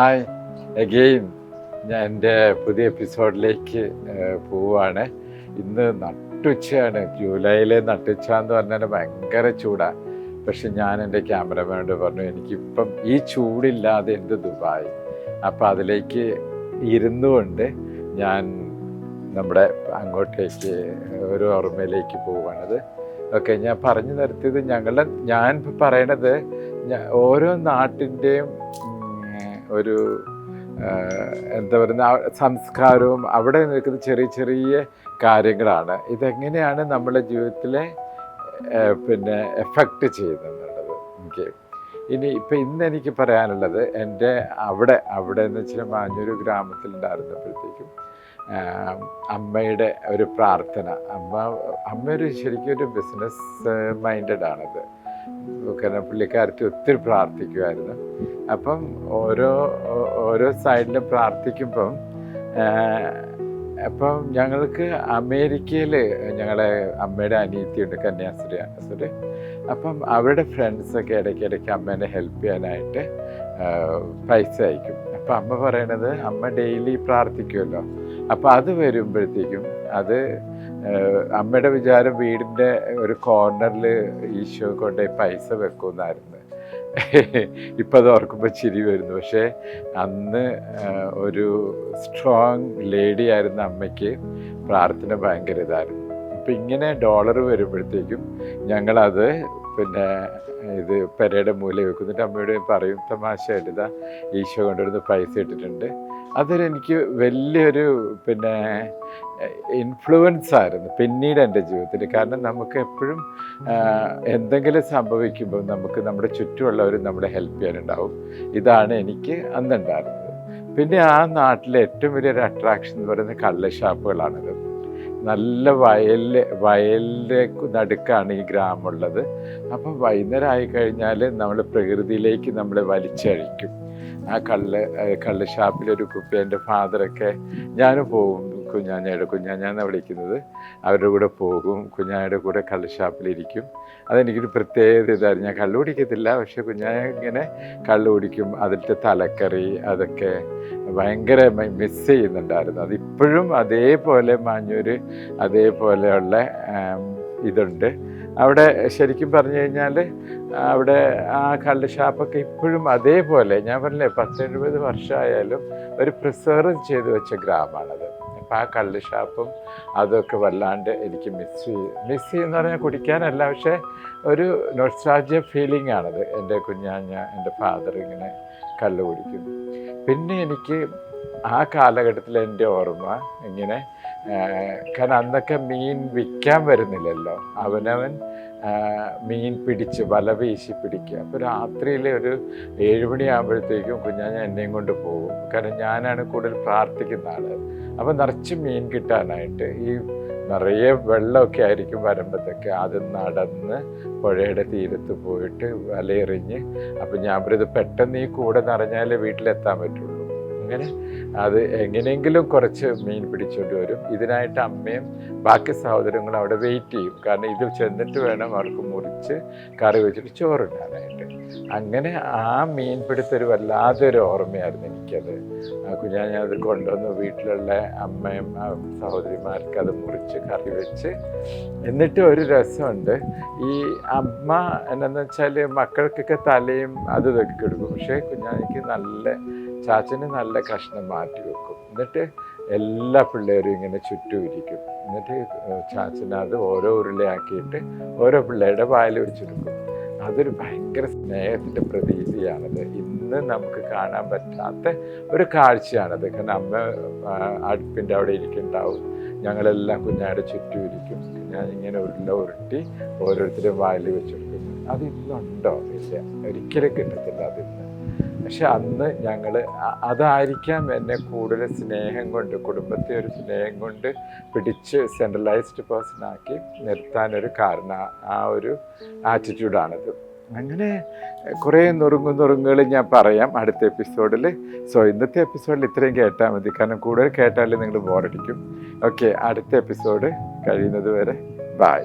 Hi again ഞാൻ എന്റെ പുതിയ എപ്പിസോഡിലേക്ക് പോവുകയാണ്. ഇന്ന് നട്ടുച്ചയാണ്. ജൂലൈയിലെ നട്ടുച്ച എന്ന് പറഞ്ഞാൽ ഭയങ്കര ചൂടാണ് പക്ഷെ ഞാൻ എന്റെ ക്യാമറമാനോട് പറഞ്ഞു എനിക്കിപ്പം ഈ ചൂടില്ലാതെ എന്ത് ദുബായ്? അപ്പം അതിലേക്ക് ഇരുന്നുകൊണ്ട് ഞാൻ നമ്മുടെ അങ്ങോട്ടേക്ക് ഒരു ഓർമ്മയിലേക്ക് പോവുകയാണത്. ഓക്കെ ഞാൻ പറഞ്ഞു നിർത്തിയത് ഞങ്ങളുടെ ഞാൻ പറയണത് ഓരോ നാട്ടിന്റെയും ഒരു എന്താ പറയുന്ന സംസ്കാരവും അവിടെ നിൽക്കുന്ന ചെറിയ ചെറിയ കാര്യങ്ങളാണ്. ഇതെങ്ങനെയാണ് നമ്മുടെ ജീവിതത്തിലെ പിന്നെ എഫക്റ്റ് ചെയ്യുന്നത് എനിക്ക് ഇനി ഇപ്പം ഇന്ന് എനിക്ക് പറയാനുള്ളത് എന്റെ അവിടെ അവിടെ എന്ന് വെച്ചാൽ മാഞ്ഞൂർ ഗ്രാമത്തിലുണ്ടായിരുന്നപ്പോഴത്തേക്കും അമ്മയുടെ ഒരു പ്രാർത്ഥന. അമ്മ അമ്മ ഒരു ശരിക്കും ഒരു ബിസിനസ് മൈൻഡഡ് ആണത്. കാരണം പുള്ളിക്കാരത്തി ഒത്തിരി പ്രാർത്ഥിക്കുമായിരുന്നു അപ്പം ഓരോ ഓരോ സൈഡിലും പ്രാർത്ഥിക്കുമ്പം അപ്പം ഞങ്ങൾക്ക് അമേരിക്കയിൽ ഞങ്ങളെ അമ്മയുടെ അനിയത്തിയുണ്ട് കന്യാസ്ത്രീ അസുര അപ്പം അവരുടെ ഫ്രണ്ട്സൊക്കെ ഇടയ്ക്കിടയ്ക്ക് അമ്മേനെ ഹെൽപ്പ് ചെയ്യാനായിട്ട് പൈസ അയക്കും. അപ്പം അമ്മ പറയണത് അമ്മ ഡെയിലി പ്രാർത്ഥിക്കുമല്ലോ അപ്പം അത് വരുമ്പോഴത്തേക്കും അത് അമ്മയുടെ വിചാരം വീടിന്റെ ഒരു കോർണറിൽ ഈശോ കൊണ്ടുപോയി പൈസ വെക്കുമെന്നായിരുന്നു. ഇപ്പം അത് ഓർക്കുമ്പോൾ ചിരി വരുന്നു. പക്ഷേ അന്ന് ഒരു സ്ട്രോങ് ലേഡി ആയിരുന്ന അമ്മയ്ക്ക് പ്രാർത്ഥന ഭയങ്കര ഇതായിരുന്നു. അപ്പം ഇങ്ങനെ ഡോളർ വരുമ്പോഴത്തേക്കും ഞങ്ങളത് പിന്നെ ഇത് പെരയുടെ മൂല വെക്കുന്നിട്ട് അമ്മയുടെ പറയും തമാശയായിട്ട് ഇതാ ഈശോ കൊണ്ടുവരുന്ന പൈസ ഇട്ടിട്ടുണ്ട്. അതൊരു എനിക്ക് വലിയൊരു പിന്നെ ഇൻഫ്ലുവൻസ് ആയിരുന്നു പിന്നീട് എന്റെ ജീവിതത്തിൽ. കാരണം നമുക്ക് എപ്പോഴും എന്തെങ്കിലും സംഭവിക്കുമ്പോൾ നമുക്ക് നമ്മുടെ ചുറ്റുമുള്ളവർ നമ്മളെ ഹെൽപ്പ് ചെയ്യാനുണ്ടാവും. ഇതാണ് എനിക്ക് അന്നുണ്ടായിരുന്നത്. പിന്നെ ആ നാട്ടിലെ ഏറ്റവും വലിയൊരു അട്രാക്ഷൻ എന്ന് പറയുന്നത് കള്ള് ഷാപ്പുകളാണിത് നല്ല വയലിൽ വയലിന്റെ നടുക്കാണ് ഈ ഗ്രാമമുള്ളത്. അപ്പം വൈകുന്നേരം ആയി കഴിഞ്ഞാൽ നമ്മൾ പ്രകൃതിയിലേക്ക് നമ്മളെ വലിച്ചഴിക്കും. ആ കള്ള് കള്ള് ഷാപ്പിലൊരു കുപ്പി എന്റെ ഫാദറൊക്കെ ഞാനും പോകും കുഞ്ഞാഞ്ഞയുടെ കുഞ്ഞാഞ്ഞാന്നാണ് വിളിക്കുന്നത്. അവരുടെ കൂടെ പോകും. കുഞ്ഞാഞ്ഞയുടെ കൂടെ കള്ളുഷാപ്പിലിരിക്കും. അതെനിക്കൊരു പ്രത്യേകത ഇതായിരുന്നു. ഞാൻ കള്ളു കുടിക്കത്തില്ല. പക്ഷെ കുഞ്ഞാഞ്ഞ ഇങ്ങനെ കള്ളു കുടിക്കും. അതിലത്തെ തലക്കറി അതൊക്കെ ഭയങ്കര മിസ് ചെയ്യുന്നുണ്ടായിരുന്നു. അതിപ്പോഴും അതേപോലെ മാഞ്ഞൂര് അതേപോലെയുള്ള ഇതുണ്ട്. അവിടെ ശരിക്കും പറഞ്ഞു കഴിഞ്ഞാൽ അവിടെ ആ കള്ള് ഷാപ്പൊക്കെ ഇപ്പോഴും അതേപോലെ. ഞാൻ പറഞ്ഞില്ലേ പത്ത് എഴുപത് വർഷമായാലും ഒരു പ്രിസർവ് ചെയ്ത് വെച്ച ഗ്രാമമാണത്. അപ്പം ആ കള്ള് ഷാപ്പും അതൊക്കെ വല്ലാണ്ട് എനിക്ക് മിസ് ചെയ്യും മിസ് ചെയ്യുന്ന പറഞ്ഞാൽ കുടിക്കാനല്ല പക്ഷേ ഒരു നൊസ്റ്റാജിയ ഫീലിംഗ് ആണത്. എന്റെ കുഞ്ഞാഞ്ഞ എന്റെ ഫാദർ ഇങ്ങനെ കള്ള് കുടിക്കും പിന്നെ എനിക്ക് ആ കാലഘട്ടത്തിൽ എന്റെ ഓർമ്മ ഇങ്ങനെ കാരണം അന്നൊക്കെ മീൻ വിൽക്കാൻ വരുന്നില്ലല്ലോ. അവനവൻ മീൻ പിടിച്ച് വല വീശി പിടിക്കുക. അപ്പോൾ രാത്രിയിലെ ഒരു ഏഴുമണിയാകുമ്പോഴത്തേക്കും കുഞ്ഞാഞ്ഞ എന്നെയും കൊണ്ട് പോകും. കാരണം ഞാനാണ് കൂടുതൽ പ്രാർത്ഥിക്കുന്ന ആൾ. അപ്പോൾ നിറച്ച് മീൻ കിട്ടാനായിട്ട് ഈ നിറയെ വെള്ളമൊക്കെ ആയിരിക്കും വരുമ്പോഴത്തേക്ക് അത് നടന്ന് പുഴയുടെ തീരത്ത് പോയിട്ട് വലയെറിഞ്ഞ്. അപ്പം ഞാൻ പറയും ഇത് പെട്ടെന്ന് ഈ കൂടെ നിറഞ്ഞാലേ വീട്ടിലെത്താൻ പറ്റുള്ളൂ. അങ്ങനെ അത് എങ്ങനെയെങ്കിലും കുറച്ച് മീൻ പിടിച്ചുകൊണ്ട് വരും. ഇതിനായിട്ട് അമ്മയും ബാക്കി സഹോദരങ്ങളും അവിടെ വെയിറ്റ് ചെയ്യും. കാരണം ഇത് ചെന്നിട്ട് വേണം അവർക്ക് മുറിച്ച് കറി വെച്ചിട്ട് ചോറുണ്ടാനായിട്ട് അങ്ങനെ ആ മീൻ പിടുത്തൊരു വല്ലാതൊരു ഓർമ്മയായിരുന്നു എനിക്കത്. കുഞ്ഞാഞ്ഞത് കൊണ്ടുവന്ന് വീട്ടിലുള്ള അമ്മയും സഹോദരിമാർക്ക് അത് മുറിച്ച് കറി വെച്ച് എന്നിട്ട് ഒരു രസമുണ്ട്. ഈ അമ്മ എന്നാന്ന് വെച്ചാൽ മക്കൾക്കൊക്കെ തലയും അത് ഇതൊക്കെ കൊടുക്കും പക്ഷേ കുഞ്ഞാനിക്ക് നല്ല ചാച്ചന് നല്ല കഷ്ണം മാറ്റി വെക്കും. എന്നിട്ട് എല്ലാ പിള്ളേരും ഇങ്ങനെ ചുറ്റും ഇരിക്കും എന്നിട്ട് ചാച്ചന് അത് ഓരോ ഉരുളയാക്കിയിട്ട് ഓരോ പിള്ളേരുടെ വായിൽ വെച്ചെടുക്കും അതൊരു ഭയങ്കര സ്നേഹത്തിന്റെ പ്രതീതിയാണത്. ഇന്ന് നമുക്ക് കാണാൻ പറ്റാത്ത ഒരു കാഴ്ചയാണത്. കാരണം അമ്മ അടുപ്പിന്റെ അവിടെ ഇരിക്കുന്നുണ്ടാവും. ഞങ്ങളെല്ലാം കുഞ്ഞാടെ ചുറ്റും ഇരിക്കും ഞാൻ ഇങ്ങനെ ഉരുള ഉരുട്ടി ഓരോരുത്തരും വായിൽ വെച്ചെടുക്കും അത് ഇന്നുണ്ടോ ഇല്ല. ഒരിക്കലും കിട്ടത്തില്ല അതിന്ന്. പക്ഷെ അന്ന് ഞങ്ങൾ അതായിരിക്കാം എന്നെ കൂടുതൽ സ്നേഹം കൊണ്ട് കുടുംബത്തെ ഒരു സ്നേഹം കൊണ്ട് പിടിച്ച് സെൻട്രലൈസ്ഡ് പേഴ്സൺ ആക്കി നിർത്താനൊരു കാരണം ആ- ആ ഒരു ആറ്റിറ്റ്യൂഡാണത് അങ്ങനെ കുറേ നുറുങ്ങു നുറുങ്ങുകൾ ഞാൻ പറയാം അടുത്ത എപ്പിസോഡിൽ സോ ഇന്നത്തെ എപ്പിസോഡിൽ ഇത്രയും കേട്ടാൽ മതി. കാരണം കൂടുതൽ കേട്ടാലേ നിങ്ങൾ ബോറടിക്കും ഓക്കെ അടുത്ത എപ്പിസോഡ് കഴിയുന്നത് വരെ. ബായ്